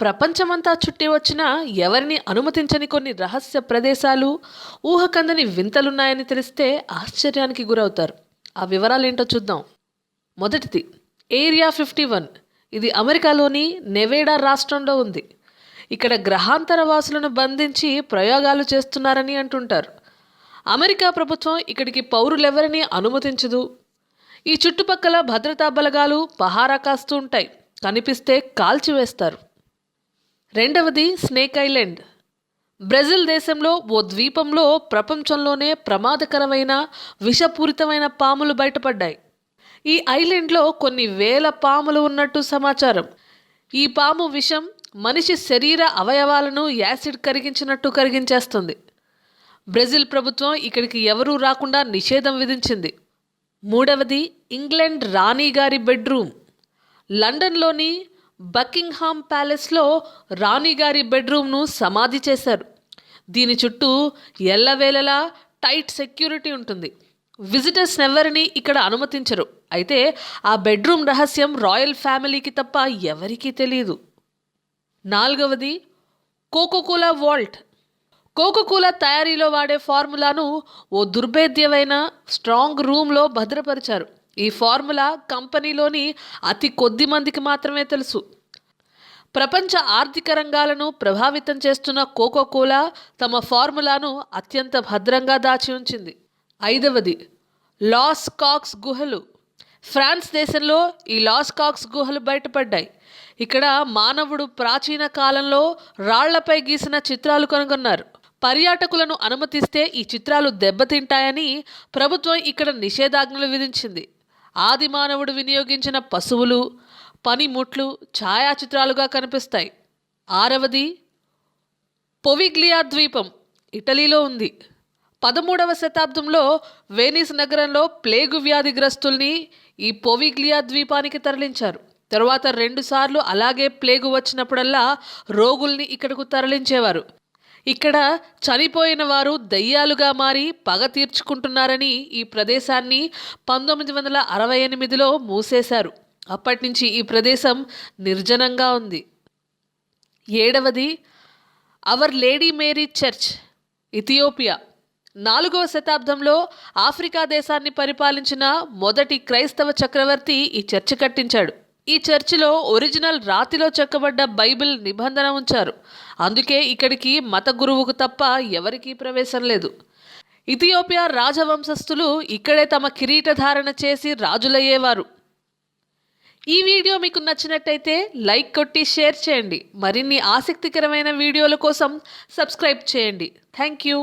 ప్రపంచమంతా చుట్టి వచ్చిన ఎవరిని అనుమతించని కొన్ని రహస్య ప్రదేశాలు ఊహకందని వింతలున్నాయని తెలిస్తే ఆశ్చర్యానికి గురవుతారు. ఆ వివరాలేంటో చూద్దాం. మొదటిది ఏరియా ఫిఫ్టీ వన్. ఇది అమెరికాలోని నెవేడా రాష్ట్రంలో ఉంది. ఇక్కడ గ్రహాంతర వాసులను బంధించి ప్రయోగాలు చేస్తున్నారని అంటుంటారు. అమెరికా ప్రభుత్వం ఇక్కడికి పౌరులెవరిని అనుమతించదు. ఈ చుట్టుపక్కల భద్రతా బలగాలు పహారా కాస్తూ ఉంటాయి. కనిపిస్తే కాల్చివేస్తారు. రెండవది స్నేక్ ఐలాండ్. బ్రెజిల్ దేశంలో ఓ ద్వీపంలో ప్రపంచంలోనే ప్రమాదకరమైన విషపూరితమైన పాములు బయటపడ్డాయి. ఈ ఐలాండ్లో కొన్ని వేల పాములు ఉన్నట్టు సమాచారం. ఈ పాము విషం మనిషి శరీర అవయవాలను యాసిడ్ కరిగించినట్టు కరిగించేస్తుంది. బ్రెజిల్ ప్రభుత్వం ఇక్కడికి ఎవరూ రాకుండా నిషేధం విధించింది. మూడవది ఇంగ్లాండ్ రాణి గారి బెడ్రూమ్. లండన్లోని బకింగ్హామ్ ప్యాలెస్లో రాణిగారి బెడ్రూమ్ను సమాధి చేశారు. దీని చుట్టూ ఎల్లవేళలా టైట్ సెక్యూరిటీ ఉంటుంది. విజిటర్స్ ఎవరిని ఇక్కడ అనుమతించరు. అయితే ఆ బెడ్రూమ్ రహస్యం రాయల్ ఫ్యామిలీకి తప్ప ఎవరికీ తెలియదు నాలుగవది కోకోకోలా వాల్ట్. కోకోకోలా తయారీలో వాడే ఫార్ములాను ఓ దుర్భేద్యమైన స్ట్రాంగ్ రూమ్లో భద్రపరిచారు. ఈ ఫార్ములా కంపెనీలోని అతి కొద్ది మందికి మాత్రమే తెలుసు. ప్రపంచ ఆర్థిక రంగాలను ప్రభావితం చేస్తున్న కోకోకోలా తమ ఫార్ములాను అత్యంత భద్రంగా దాచి ఉంచింది. ఐదవది లాస్ కాక్స్ గుహలు. ఫ్రాన్స్ దేశంలో ఈ లాస్ కాక్స్ గుహలు బయటపడ్డాయి. ఇక్కడ మానవుడు ప్రాచీన కాలంలో రాళ్ళపై గీసిన చిత్రాలు కనుగొన్నారు. పర్యాటకులను అనుమతిస్తే ఈ చిత్రాలు దెబ్బతింటాయని ప్రభుత్వం ఇక్కడ నిషేధాజ్ఞలు విధించింది. ఆది మానవుడు వినియోగించిన పశువులు పనిముట్లు ఛాయాచిత్రాలుగా కనిపిస్తాయి. ఆరవది పొవిగ్లియా ద్వీపం ఇటలీలో ఉంది. పదమూడవ శతాబ్దంలో వెనిస్ నగరంలో ప్లేగు వ్యాధిగ్రస్తుల్ని ఈ పొవిగ్లియా ద్వీపానికి తరలించారు. తర్వాత రెండుసార్లు అలాగే ప్లేగు వచ్చినప్పుడల్లా రోగుల్ని ఇక్కడకు తరలించేవారు. ఇక్కడ చనిపోయిన వారు దయ్యాలుగా మారి పగ తీర్చుకుంటున్నారని ఈ ప్రదేశాన్ని పంతొమ్మిది వందల అరవై ఎనిమిదిలో మూసేశారు. అప్పటి నుంచి ఈ ప్రదేశం నిర్జనంగా ఉంది. ఏడవది our lady Mary church Ethiopia నాలుగవ శతాబ్దంలో ఆఫ్రికా దేశాన్ని పరిపాలించిన మొదటి క్రైస్తవ చక్రవర్తి ఈ చర్చి కట్టించాడు. ఈ చర్చిలో ఒరిజినల్ రాతిలో చెక్కబడ్డ బైబిల్ నిబంధన ఉంచారు. అందుకే ఇక్కడికి మత గురువుకు తప్ప ఎవరికీ ప్రవేశం లేదు. ఇథియోపియా రాజవంశస్థులు ఇక్కడే తమ కిరీటధారణ చేసి రాజులయ్యేవారు. ఈ వీడియో మీకు నచ్చినట్టయితే లైక్ కొట్టి షేర్ చేయండి. మరిన్ని ఆసక్తికరమైన వీడియోల కోసం సబ్స్క్రైబ్ చేయండి. Thank you.